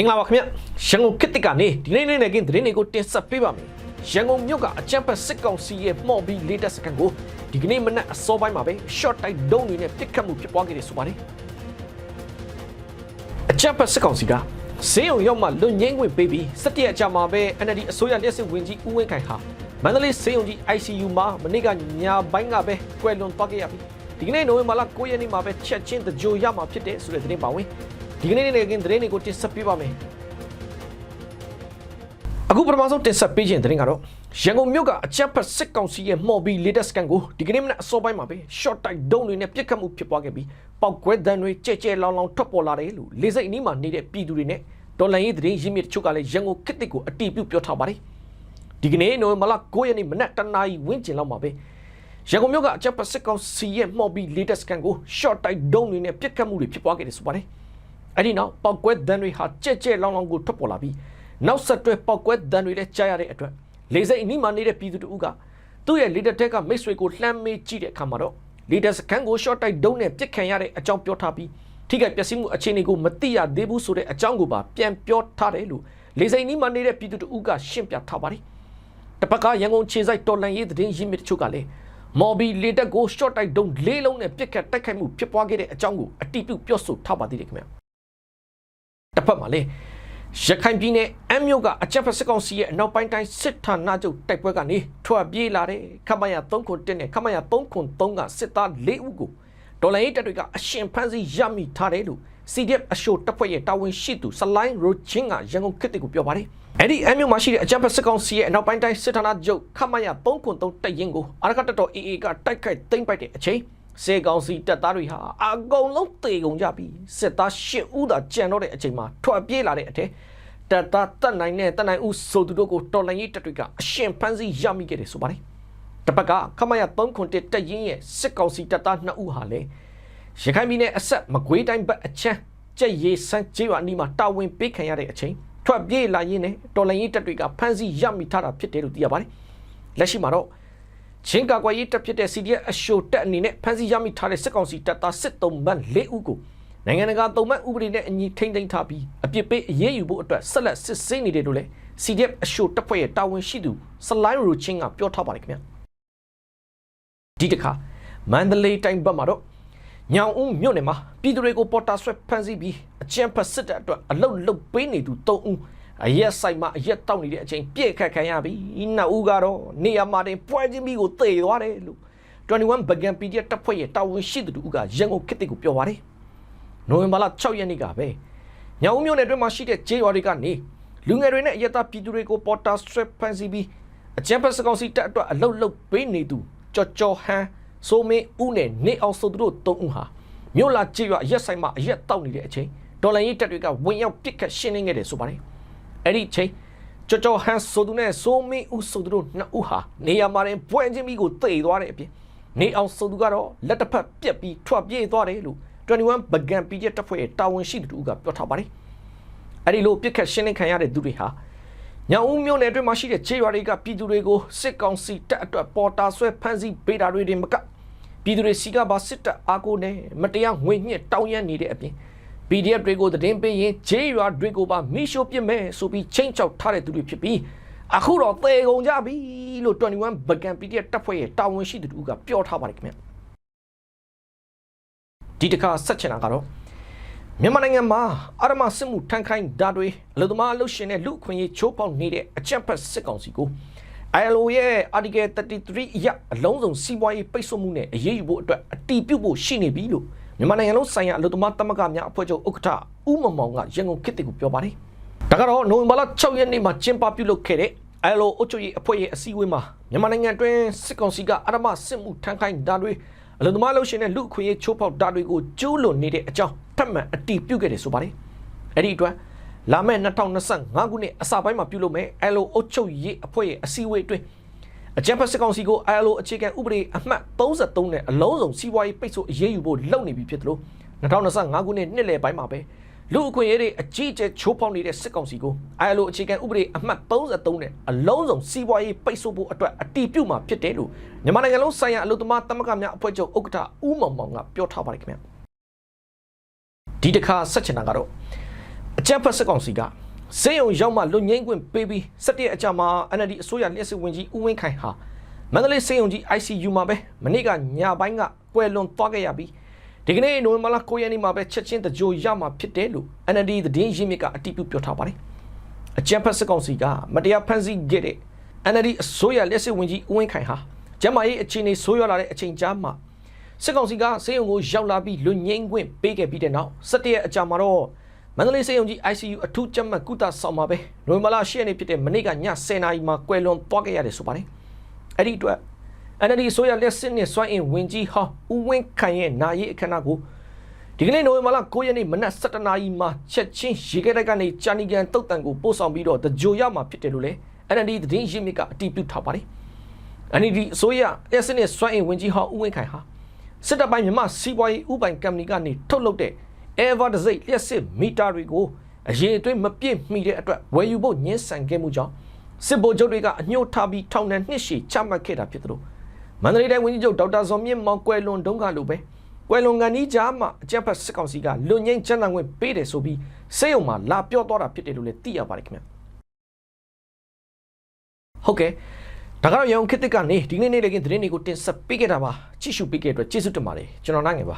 မင်္ဂလာပါခင်ဗျရန်ကုန်ခေတ်တစ်ကနေဒီနေ့နေ့နဲ့ကင်းသတင်းတွေကိုတင်ဆက်ပေးပါမယ်ရန်ကုန်မြို့ကအကြမ်းဖက်စစ်ကောင်စီရဲ့မှော်ပြီးလေးတက်စကန်ကိုဒီကနေ့မနက်အစောပိုင်းမှာပဲ short tight ဒုံးတွေနဲ့ပစ်ခတ်မှုဖြစ်ပွားခဲ့တယ်ဆိုပါတယ်အကြမ်းဖက်စစ်ကောင်စီကဈေးုံရောက်မှလွန်ငင်းခွင့်ပေးပြီးစက်တရက်ကြာမှာပဲ NLD အစိုးရလက်စစ်ဝင်ကြီးဦးဝင်းခိုင်ဟာမန္တလေးဈေးုံကြီး ICU မှာမနေ့ကညာပိုင်းကပဲကွယ်လွန်သွားခဲ့ရပြီဒီကနေ့နိုဝင်ဘာလ9ရက်နေ့မှာပဲချက်ချင်းတကြိုရမှာဖြစ်တဲ့ဆိုတဲ့သတင်းပါဝင် ဒီကနေ့နေ့ကင်းသတင်းတွေကိုတင်ဆက်ပေးပါမယ်အခုပထမဆုံးတင်ဆက်ပေးခြင်းသတင်းကတော့ရန်ကုန်မြို့ကအကြက်ဖက်စစ်ကောင်စီရဲ့မှော်ဘီ latest scan ကိုဒီကနေ့မနက်အစောပိုင်းမှာပဲ short tight ဒုံးတွေနဲ့ပြစ်ခတ်မှုဖြစ်ပွားခဲ့ပြီးပောက်ကွဲတန်းတွေကြဲကြဲလောင်လောင်ထွက်ပေါ်လာတယ်လို့လေစိတ်အနီးမှာနေတဲ့ပြည်သူတွေနဲ့ဒေါ်လာရေးသတင်းရင်းမြစ်တချို့ကလည်းရန်ကုန်ခေတ်တစ်ကိုအတီးပြုတ်ပြောထားပါတယ်ဒီကနေ့နိုဝင်ဘာလ9ရက်နေ့မနက်တနာရီဝန်းကျင်လောက်မှာပဲရန်ကုန်မြို့ကအကြက်ဖက်စစ်ကောင်စီရဲ့မှော်ဘီ latest scan ကို short tight ဒုံးတွေနဲ့ပြစ်ခတ်မှုတွေဖြစ်ပွားခဲ့တယ်ဆိုပါတယ် အဲ့ဒီနောက်ပောက်ကွဲတန်းတွေဟာကြဲကြဲလောင်လောင်ကိုထွက်ပေါ်လာပြီးနောက်ဆက်တွဲပောက်ကွဲတန်းတွေလည်းကြားရတဲ့အတွက်လေစိတ်အနီးမှာနေတဲ့ပြည်သူတို့ကသူ့ရဲ့ leader တက်ကမိတ်ဆွေကိုလှမ်းမေးကြည့်တဲ့အခါမှာတော့ leader စကန်ကို short tight ဒုံးနဲ့ပြစ်ခံရတဲ့အကြောင်းပြောထားပြီးထိခိုက်ပျက်စီးမှုအခြေအနေကိုမသိရသေးဘူးဆိုတဲ့အကြောင်းကိုပါပြန်ပြောထားတယ်လို့လေစိတ်နီးမှာနေတဲ့ပြည်သူတို့ကရှင်းပြထားပါတယ်။တစ်ပတ်ကရန်ကုန်ခြေစိုက်တော်လန်ရေးသတင်းရင်းမြစ်တချို့ကလည်းမော်ဘီလေတက်ကို short tight ဒုံးလေးလုံးနဲ့ပြစ်ခတ်တိုက်ခိုက်မှုဖြစ်ပွားခဲ့တဲ့အကြောင်းကိုအတိအပြုပြောဆိုထားပါသေးတယ်ခင်ဗျာ။ တစ်ဖက်မှာလည်းရခိုင်ပြည်နယ်အမ်းမြို့ကအကြက်ဖက်စစ်ကောင်စီရဲ့အနောက်ပိုင်းတိုင်းစစ်ဌာနချုပ်တိုက်ပွဲကနေထွက်ပြေးလာတဲ့ခမရ3ခွန်1နဲ့ခမရ3ခွန်3ကစစ်သား၄ဦးကိုဒေါ်လာရေးတပ်တွေကအရှင်ဖမ်းဆီးရမိထားတယ်လို့ CDF အရှိုတပ်ဖွဲ့ရဲ့တာဝန်ရှိသူစလိုင်းရိုချင်းကရန်ကုန်ခေတ်ကိုပြောပါတယ်။အဲ့ဒီအမ်းမြို့မှာရှိတဲ့အကြက်ဖက်စစ်ကောင်စီရဲ့အနောက်ပိုင်းတိုင်းစစ်ဌာနချုပ်ခမရ3ခွန်3တပ်ရင်ကိုအာရကတတော် AA ကတိုက်ခိုက်သိမ်းပိုက်တဲ့အချိန် စေကောင်စီတပ်သားတွေဟာအကုန်လုံးတေကုန်ကြပြီးစစ်သား၈ဦးသာကြံတော့တဲ့အချိန်မှာထွက်ပြေးလာတဲ့အထက်တပ်သားတပ်နိုင်နဲ့တပ်နိုင်ဦးဆိုသူတို့ကိုတော်လိုင်းရေးတပ်တွေကအရှင်ဖမ်းဆီးရမိခဲ့တယ်ဆိုပါတယ်။တစ်ပတ်ကခမရ3ခွန်1တပ်ရင်းရဲ့စစ်ကောင်စီတပ်သား2ဦးဟာလည်းရခိုင်ပြည်နယ်အဆက်မကွေးတိုင်းဘက်အချမ်းကြက်ရီစန်းကျေးရွာအနီးမှာတာဝန်ပေးခံရတဲ့အချိန်ထွက်ပြေးလာရင်းနဲ့တော်လိုင်းရေးတပ်တွေကဖမ်းဆီးရမိထားတာဖြစ်တယ်လို့သိရပါတယ်။လက်ရှိမှာတော့ ချင်းကာကွယ်ရေးတပ်ဖြစ်တဲ့ CDF အရှိုတပ်အနေနဲ့ဖမ်းဆီးရမိထားတဲ့စစ်ကောင်စီတပ်သားစစ်သုံးမန်း၄ဦးကိုနိုင်ငံတကာသုံးမန်းဥပဒေနဲ့အညီထိန်းသိမ်းထားပြီးအပြစ်ပေးအရေးယူဖို့အတွက်ဆက်လက်စစ်ဆေးနေတယ်လို့လည်း CDF အရှိုတပ်ဖွဲ့ရဲ့တာဝန်ရှိသူစလိုင်းရူချင်းကပြောထားပါတယ်ခင်ဗျာဒီတစ်ခါမန္တလေးတိုင်းဘက်မှာတော့ညောင်ဦးမြို့နယ်မှာပြည်သူတွေကိုပေါ်တာဆွဲဖမ်းဆီးပြီးအကြမ်းဖက်စစ်တပ်အတွက်အလုတ်လုတ်ပေးနေသူ၃ဦး အရက်ဆိုင်မှာအရက်တောက်နေတဲ့အချိန်ပြည့်ခတ်ခံရပြီးနောက်ဦးကတော့နေရာမှာတင်ပွဲချင်းပြီးကိုတေသွားတယ်လို့21 Bagan PDF တပ်ဖွဲ့ရဲ့တာဝန်ရှိသူတို့ကရန်ကုန်ခေတ်ကိုပြောပါတယ်နိုဝင်ဘာလ6ရက်နေ့ကပဲညောင်ဦးမြို့နယ်အတွင်းမှာရှိတဲ့ကျေးရွာတွေကနေလူငယ်တွေနဲ့အရက်သားပြည်သူတွေကိုပေါ်တာဆွဲဖမ်းဆီးပြီးအကြမ်းဖက်စကောင်စီတပ်အတွက်အလုတ်လုတ်ပေးနေသူကြော်ကြော်ဟန်းဆိုမင်းဦးနဲ့နေအောင်ဆိုသူတို့၃ဦးဟာမြို့လာကျေးရွာအရက်ဆိုင်မှာအရက်တောက်နေတဲ့အချိန်ဒေါ်လာရေးတပ်တွေကဝင်ရောက်ပစ်ခတ်ရှင်းလင်းခဲ့တယ်ဆိုပါတယ် အဲ့ဒီချိန်ကြော်ကြော်ဟန်းဆိုသူနဲ့ဆိုမင်းဦးဆိုသူတို့နှစ်ဦးဟာနေရာမှာတင်ပွဲချင်းပြီးကိုတိတ်သွားတဲ့အပြင်နေအောင်ဆိုသူကတော့လက်တစ်ဖက်ပြက်ပြီးထွက်ပြေးသွားတယ်လို့21 Bagan PJ တပ်ဖွဲ့ရဲ့တာဝန်ရှိသူတို့ကပြောထားပါတယ်အဲ့ဒီလိုပြစ်ခတ်ရှင်းလင်းခံရတဲ့သူတွေဟာညောင်ဦးမြို့နယ်အတွင်းမှာရှိတဲ့ခြေရွာတွေကပြည်သူတွေကိုစစ်ကောင်စီတပ်အတွက်ပေါ်တာဆွဲဖမ်းဆီးပေးတာတွေတင်မကပြည်သူတွေစီကပါစစ်တပ်အားကိုနဲ့မတရားငွေညှစ်တောင်းရမ်းနေတဲ့အပြင် PDF တွေကိုသတင်းပေးရင်ဂျေးရွာတွေကိုပါမိရှို့ပစ်မယ်ဆိုပြီးချင်းချောက်ထားတဲ့သူတွေဖြစ်ပြီးအခုတော့သေကုန်ကြပြီလို့21 Bagan PDF တပ်ဖွဲ့ရဲ့တာဝန်ရှိသူတို့ကပြောထားပါတယ်ခင်ဗျဒီတခါဆက်ချင်တာကတော့မြန်မာနိုင်ငံမှာအာရမစစ်မှုထမ်းခိုင်းဓာတ်တွေအလုံသမားအလုပ်ရှင်နဲ့လူအခွင့်အရေးချိုးဖောက်နေတဲ့အကြမ်းဖက်စစ်ကောင်စီကို ILO ရဲ့ Article 33အရအလုံးစုံစီးပွားရေးပိတ်ဆို့မှုနဲ့အရေးယူဖို့အတွက်အတီးပြုတ်ဖို့ရှိနေပြီလို့ မြန်မာနိုင်ငံလုံးဆိုင်ရာအလုံသမားတမကများအဖွဲ့ချုပ်ဥက္ကဋ္ဌဦးမမောင်ကရန်ကုန်ခေတ်ကိုပြောပါတယ်။ဒါကတော့နိုဝင်ဘာလ6ရက်နေ့မှာကျင်းပပြုလုပ်ခဲ့တဲ့ ILO အုပ်ချုပ်ရေးအဖွဲ့ရဲ့အစည်းအဝေးမှာမြန်မာနိုင်ငံတွင်စစ်ကောင်စီကအာရမစစ်မှုထမ်းခိုင်းဓာတ်တွေအလုံသမားလုပ်ရှင်နဲ့လူအခွင့်အရေးချိုးဖောက်ဓာတ်တွေကိုကျူးလွန်နေတဲ့အကြောင်းထပ်မံအတီးပြုတ်ခဲ့တယ်ဆိုပါတယ်။အဲ့ဒီအတွက်လာမယ့်2025ခုနှစ်အစပိုင်းမှာပြုလုပ်မယ် ILO အုပ်ချုပ်ရေးအဖွဲ့ရဲ့အစည်းအဝေးအတွင်း အကြံဖက်စစ်ကောင်စီကို ILO အခြေခံဥပဒေအမှတ်33နဲ့အလုံးစုံစီးပွားရေးပိတ်ဆို့အရေးယူဖို့လုပ်နေပြီဖြစ်တယ်လို့2025ခုနှစ်နှစ်လယ်ပိုင်းမှာပဲလူအခွင့်အရေးတွေအကြီးအကျယ်ချိုးဖောက်နေတဲ့စစ်ကောင်စီကို ILO အခြေခံဥပဒေအမှတ်33နဲ့အလုံးစုံစီးပွားရေးပိတ်ဆို့ဖို့အတွက်အတီးပြုတ်မှာဖြစ်တယ်လို့မြန်မာနိုင်ငံလုံးဆိုင်ရာအလို့သမားတမကများအဖွဲ့ချုပ်ဥက္ကဋ္ဌဦးမောင်မောင်ကပြောထားပါတယ်ခင်ဗျာဒီတစ်ခါဆက်ချင်တာကတော့အကြမ်းဖက်စစ်ကောင်စီက စေယုံရောက်မှလွတ်ငင်းခွင့်ပေးပြီးစက်တရက်အကြမှာ NLD အစိုးရလျှက်စစ်ဝင်ကြီးဦးဝင်းခိုင်ဟာမန္တလေးစေယုံကြီး ICU မှာပဲမနေ့ကညပိုင်းကကွယ်လွန်သွားခဲ့ရပြီးဒီကနေ့နိုဝင်ဘာလ9ရက်နေ့မှာပဲချက်ချင်းတကြိုရမှာဖြစ်တယ်လို့ NLD သတင်းရင်းမြစ်ကအတည်ပြုပြောထားပါတယ်အကြမ်းဖက်စစ်ကောင်စီကမတရားဖမ်းဆီးခဲ့တဲ့ NLD အစိုးရလျှက်စစ်ဝင်ကြီးဦးဝင်းခိုင်ဟာကျမ်းမာရေးအခြေအနေဆိုးရွားလာတဲ့အချိန်ကြားမှာစစ်ကောင်စီကစေယုံကိုရောက်လာပြီးလွတ်ငင်းခွင့်ပေးခဲ့ပြီးတဲ့နောက်17ရက်အကြာမှာတော့ မန္တလေးစေယုံကြီး ICU အထူးကျန်းမာကုသဆောင်မှာပဲနိုဝင်ဘာလ10ရက်နေ့ဖြစ်တဲ့မနေ့ကည10:00နာရီမှာကွယ်လွန်သွားခဲ့ရတယ်ဆိုပါတယ်အဲ့ဒီအတွက် NLD ဆိုရလက်စစ်နဲ့စွမ်းအင်ဝင်ကြီးဟောင်းဦးဝင်းခိုင်ရဲ့နာရီအခမ်းအနားကိုဒီကနေ့နိုဝင်ဘာလ9ရက်နေ့မနက်7:00နာရီမှာချက်ချင်းရေခဲတိုက်ကနေဂျာနီကန်တုတ်တန်ကိုပို့ဆောင်ပြီးတော့တကြိုရမှာဖြစ်တယ်လို့လည်း NLD သတင်းရင်းမြစ်ကအတည်ပြုထားပါတယ် NLD အစိုးရလက်စစ်နဲ့စွမ်းအင်ဝင်ကြီးဟောင်းဦးဝင်းခိုင်ဟာစစ်တပ်ပိုင်းမြန်မာစီးပွားရေးဥပိုင်ကမ္ပဏီကနေထုတ်လုပ်တဲ့ Ever တစိမ့်လျှက်စစ်မီတာတွေကိုအရေးအတွင်းမပြည့်မီတဲ့အတွက်ဝယ်ယူဖို့ညှင်းဆန်ခဲ့မှုကြောင့်စစ်ဗိုလ်ချုပ်တွေကအညှို့ထားပြီးထောင်ဒဏ်နှစ်ရှည်ချမှတ်ခဲ့တာဖြစ်သလိုမန္တလေးတိုင်းဝန်ကြီးချုပ်ဒေါက်တာဇော်မြင့်မောင်ကွယ်လွန်တုန်းကလိုပဲကွယ်လွန်ကန်ဒီကြားမှာအကြက်ဖက်စစ်ကောင်စီကလွန်ငင်းချမ်းသာခွင့်ပေးတယ်ဆိုပြီးစေယုံမှာလာပြောသွားတာဖြစ်တယ်လို့လည်းသိရပါတယ်ခင်ဗျဟုတ်ကဲ့ဒါကတော့ရန်ကုန်ခေတ်သစ်ကနေဒီနေ့နေ့လေးကသတင်းတွေကိုတင်ဆက်ပေးခဲ့တာပါကြည့်ရှုပေးခဲ့တဲ့အတွက်ကျေးဇူးတင်ပါတယ်ကျွန်တော်နိုင်ငယ်ပါ